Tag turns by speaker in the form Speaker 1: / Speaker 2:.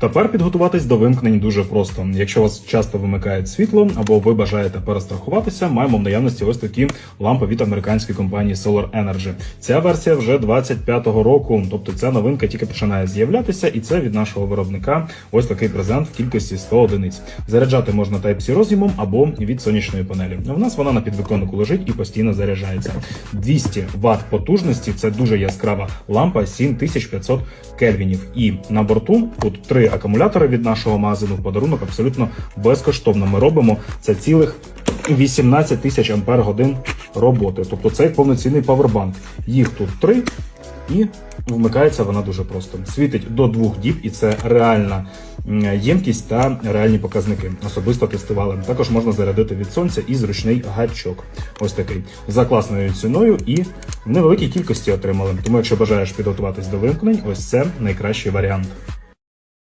Speaker 1: Тепер підготуватись до вимкнень дуже просто. Якщо вас часто вимикають світло або ви бажаєте перестрахуватися, маємо в наявності ось такі лампи від американської компанії Solar Energy. Ця версія вже 25-го року, тобто ця новинка тільки починає з'являтися, і це від нашого виробника ось такий презент в кількості 100 одиниць. Заряджати можна Type-C роз'ємом або від сонячної панелі. У нас вона на підвиконнику лежить і постійно заряджається. 200 Вт потужності це дуже яскрава лампа 7500 кельвінів. І на борту тут три акумулятори від нашого магазину в подарунок абсолютно безкоштовно. Ми робимо це цілих 18 тисяч ампер годин роботи. Тобто це повноцінний павербанк. Їх тут три. І вмикається вона дуже просто. Світить до двох діб, і це реальна ємкість та реальні показники. Особисто тестували. Також можна зарядити від сонця і зручний гачок. Ось такий за класною ціною і в невеликій кількості отримали. Тому, якщо бажаєш підготуватись до вимкнень, ось це найкращий варіант.